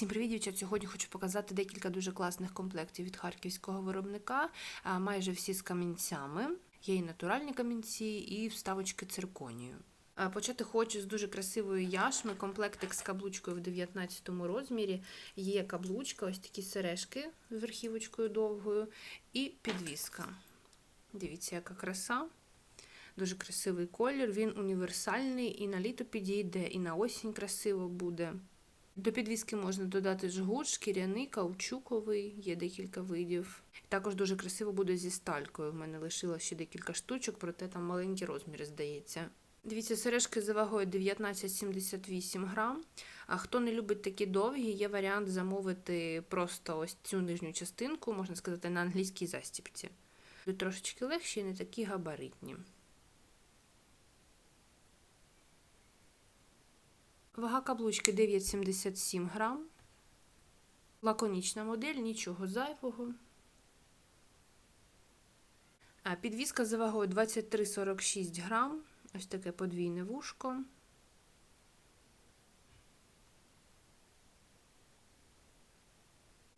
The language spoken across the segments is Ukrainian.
Всім привіт, дівчат! Сьогодні хочу показати декілька дуже класних комплектів від харківського виробника. Майже всі з камінцями. Є і натуральні камінці, і вставочки цирконію. Почати хочу з дуже красивої яшми. Комплектик з каблучкою в 19 розмірі. Є каблучка, ось такі сережки з верхівочкою довгою, і підвіска. Дивіться, яка краса. Дуже красивий колір, він універсальний, і на літо підійде, і на осінь красиво буде. До підвіски можна додати жгут, шкіряний, каучуковий, є декілька видів. Також дуже красиво буде зі сталькою. В мене лишилось ще декілька штучок, проте там маленькі розміри, здається. Дивіться, сережки за вагою 19,78 грам. А хто не любить такі довгі, є варіант замовити просто ось цю нижню частинку, можна сказати, на англійській застіпці. Трошечки легші і не такі габаритні. Вага каблучки 9,77 грам. Лаконічна модель, нічого зайвого. А підвіска за вагою 23,46 грам. Ось таке подвійне вушко.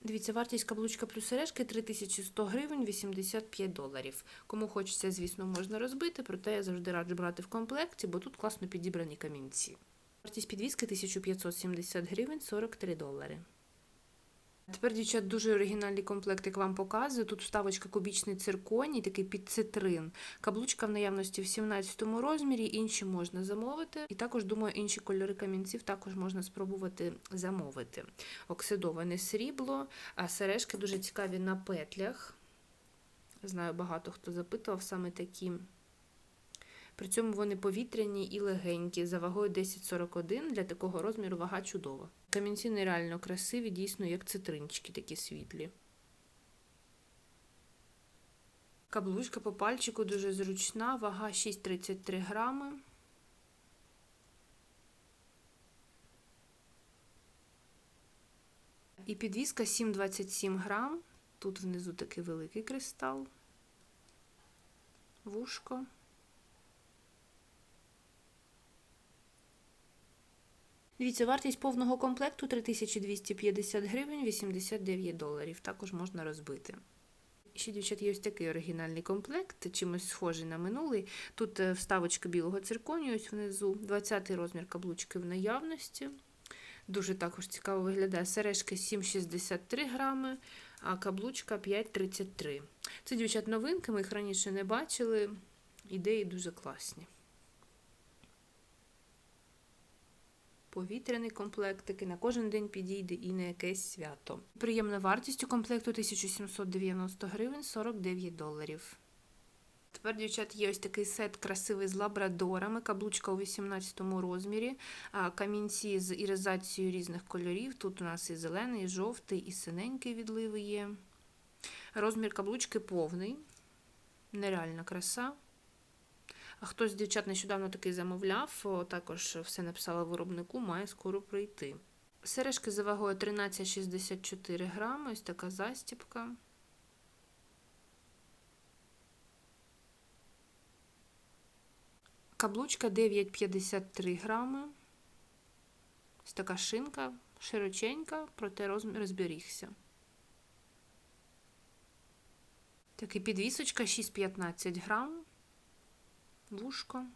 Дивіться, вартість каблучка плюс сережки 3100 гривень 85 доларів. Кому хочеться, звісно, можна розбити, проте я завжди раджу брати в комплекті, бо тут класно підібрані камінці. Вартість підвіски 1570 гривень 43 долари. Тепер, дівчат, дуже оригінальний комплект, як вам показую. Тут вставочка кубічний цирконій, такий під цитрин. Каблучка в наявності в 17 розмірі, інші можна замовити. І також, думаю, інші кольори камінців також можна спробувати замовити. Оксидоване срібло, а сережки дуже цікаві на петлях. Знаю, багато хто запитував саме такі. При цьому вони повітряні і легенькі, за вагою 10,41 для такого розміру вага чудова. Камінці нереально красиві, дійсно, як цитринчики такі світлі. Каблучка по пальчику дуже зручна, вага 6,33 грами. І підвіска 7,27 грам. Тут внизу такий великий кристал, вушко. Дивіться, вартість повного комплекту 3250 гривень 89 доларів. Також можна розбити. Ще, дівчат, є ось такий оригінальний комплект, чимось схожий на минулий. Тут вставочка білого цирконію, ось внизу, 20-й розмір каблучки в наявності. Дуже також цікаво виглядає. Сережки 7,63 грами, а каблучка 5,33. Це, дівчат, новинки, ми їх раніше не бачили. Ідеї дуже класні. Повітряний комплектик і на кожен день підійде і на якесь свято. Приємна вартість у комплекту 1790 гривень 49 доларів. Тепер, дівчат, є ось такий сет красивий з лабрадорами, каблучка у 18 розмірі, камінці з іризацією різних кольорів. Тут у нас і зелений, і жовтий, і синенький відливи є. Розмір каблучки повний, нереальна краса. Хтось з дівчат нещодавно такий замовляв, також все написала виробнику, має скоро прийти. Сережки за вагою 13,64 грами, ось така застіпка. Каблучка 9,53 грами. Ось така шинка, широченька, проте розмір зберігся. Такий підвісочка 6,15 грам вушко.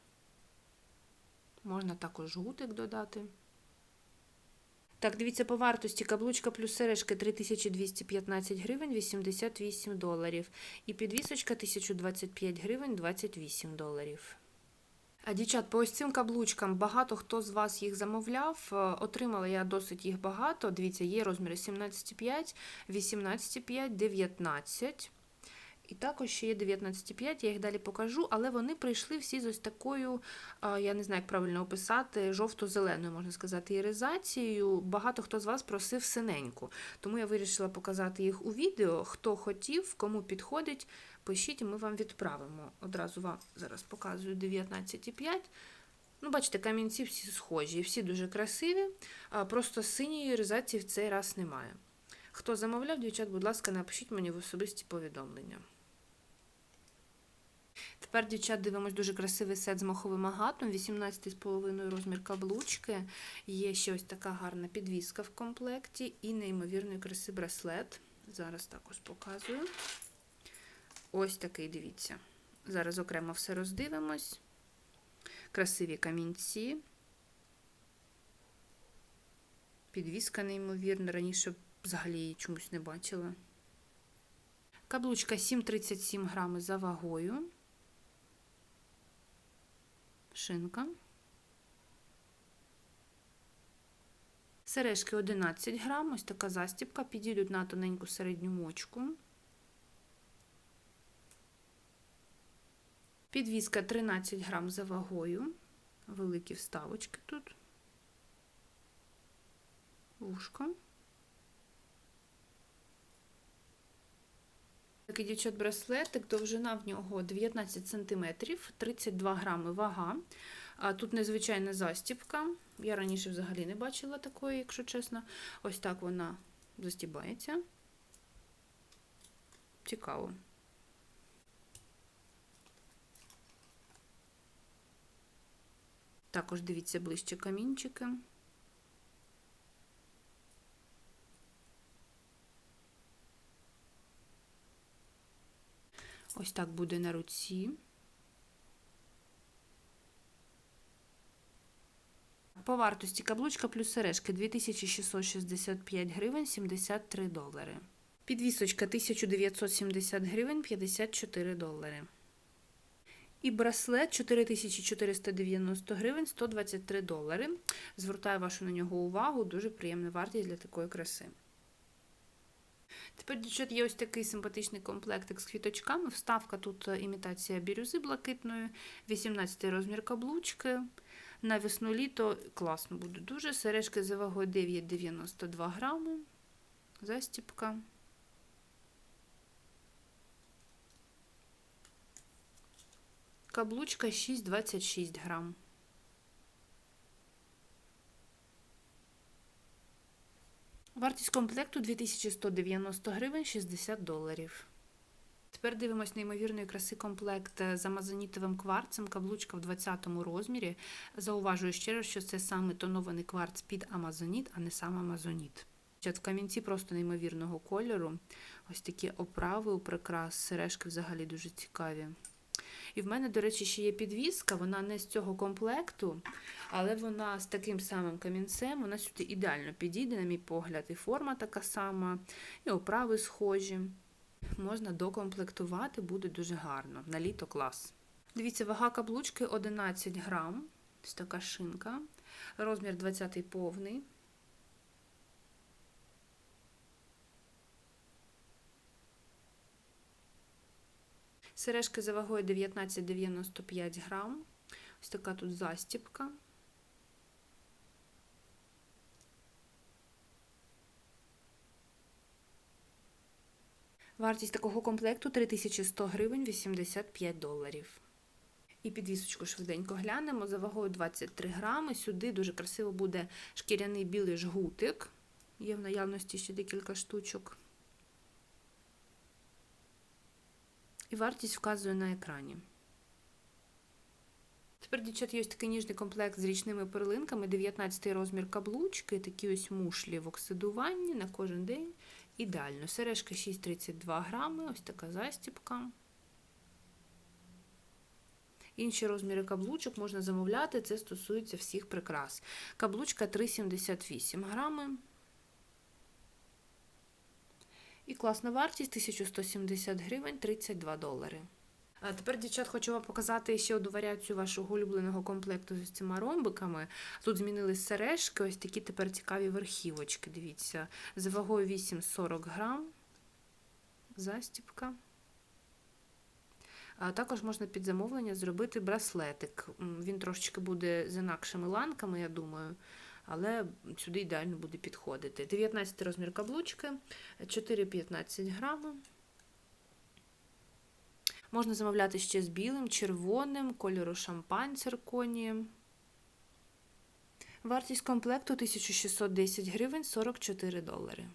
Можна також жгутик додати. Так, дивіться, по вартості каблучка плюс сережки 3215 гривень 88 доларів. І підвісочка 1025 гривень 28 доларів. А дівчат, по ось цим каблучкам багато хто з вас їх замовляв. Отримала я досить їх багато. Дивіться, є розміри 17,5, 18,5, 19. І також ще є 19,5, я їх далі покажу, але вони прийшли всі з ось такою, я не знаю, як правильно описати, жовто-зеленою, можна сказати, іризацією. Багато хто з вас просив синеньку. Тому я вирішила показати їх у відео. Хто хотів, кому підходить, пишіть, ми вам відправимо. Одразу вам зараз показую 19,5. Ну, бачите, камінці всі схожі, всі дуже красиві, просто синьої іризації в цей раз немає. Хто замовляв, дівчат, будь ласка, напишіть мені в особисті повідомлення. Тепер, дівчат, дивимось дуже красивий сет з моховим агатом, 18,5 розмір каблучки. Є ще ось така гарна підвіска в комплекті і неймовірної краси браслет. Зараз також показую. Ось такий, дивіться. Зараз окремо все роздивимось. Красиві камінці. Підвіска неймовірна. Раніше взагалі її чомусь не бачила. Каблучка 7,37 грами за вагою. Шинка. Сережки 11 грам, ось така застібка, підійдуть на тоненьку середню мочку. Підвіска 13 грам за вагою. Великі вставочки тут. Вушко. Такий дівчат браслетик, довжина в нього 19 см, 32 грами вага. А Тут незвичайна застібка. Я раніше взагалі не бачила такої, якщо чесно. Ось так вона застібається. Цікаво. Також дивіться ближче камінчики. Ось так буде на руці. По вартості каблучка плюс сережки 2665 гривень 73 долари. Підвісочка 1970 гривень 54 долари. І браслет 4490 гривень 123 долари. Звертаю вашу на нього увагу, дуже приємна вартість для такої краси. Тепер, дівчат, є ось такий симпатичний комплектик з квіточками. Вставка тут е, імітація бірюзи блакитної, 18 розмір каблучки. На весну літо класно буде дуже. Сережки за вагою 9,92 грами. Застіпка. Каблучка 6,26 грам. Вартість комплекту 2190 гривень 60 доларів. Тепер дивимось неймовірної краси комплект з амазонітовим кварцем, каблучка в 20 розмірі. Зауважую ще раз, що це саме тонований кварц під амазоніт, а не сам амазоніт. В камінці просто неймовірного кольору. Ось такі оправи у прикрас, сережки взагалі дуже цікаві. І в мене, до речі, ще є підвіска, вона не з цього комплекту, але вона з таким самим камінцем, вона сюди ідеально підійде, на мій погляд, і форма така сама, і оправи схожі. Можна докомплектувати, буде дуже гарно. На літо клас. Дивіться, вага каблучки 11 грам. Ось така шинка. Розмір 20 повний. Сережки за вагою 19,95 грам. Ось така тут застіпка. Вартість такого комплекту 3100 гривень 85 доларів. І підвісочку швиденько глянемо. За вагою 23 грами. Сюди дуже красиво буде шкіряний білий жгутик. Є в наявності ще декілька штучок. І вартість вказує на екрані. Тепер, дівчат, є ось такий ніжний комплект з річними перлинками, 19 розмір каблучки, такі ось мушлі в оксидуванні на кожен день. Ідеально. Сережка 6,32 грами, ось така застіпка. Інші розміри каблучок можна замовляти, це стосується всіх прикрас. Каблучка 3,78 грами. І класна вартість 1170 гривень 32 долари. А тепер, дівчат, хочу вам показати ще одну варіацію вашого улюбленого комплекту з цими ромбиками. Тут змінились сережки, ось такі тепер цікаві верхівочки. Дивіться, з вагою 8,40 грам. Застіпка. А також можна під замовлення зробити браслетик. Він трошечки буде з інакшими ланками, я думаю але сюди ідеально буде підходити. 19 розмір каблучки, 4,15 грами. Можна замовляти ще з білим, червоним, кольору шампань цирконієм. Вартість комплекту 1610 гривень 44 долари.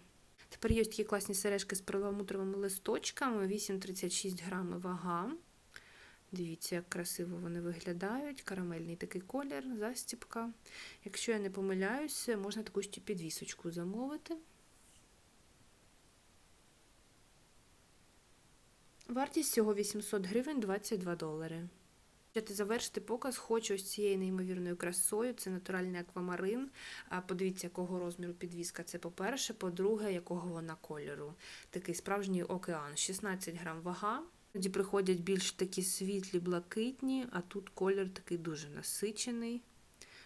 Тепер є такі класні сережки з перламутровими листочками, 8,36 грами вага. Дивіться, як красиво вони виглядають. Карамельний такий колір, застіпка. Якщо я не помиляюся, можна таку ще підвісочку замовити. Вартість цього 800 гривень 22 долари. Почати завершити показ хочу ось цією неймовірною красою. Це натуральний аквамарин. Подивіться, якого розміру підвіска. Це по-перше, по-друге, якого вона кольору. Такий справжній океан. 16 грам вага. Тоді приходять більш такі світлі, блакитні, а тут колір такий дуже насичений.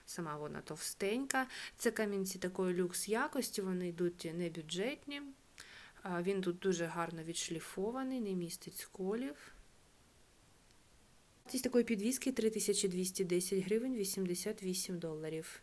Сама вона товстенька. Це камінці такої люкс якості, вони йдуть не бюджетні. Він тут дуже гарно відшліфований, не містить сколів. Вартість такої підвіски 3210 гривень 88 доларів.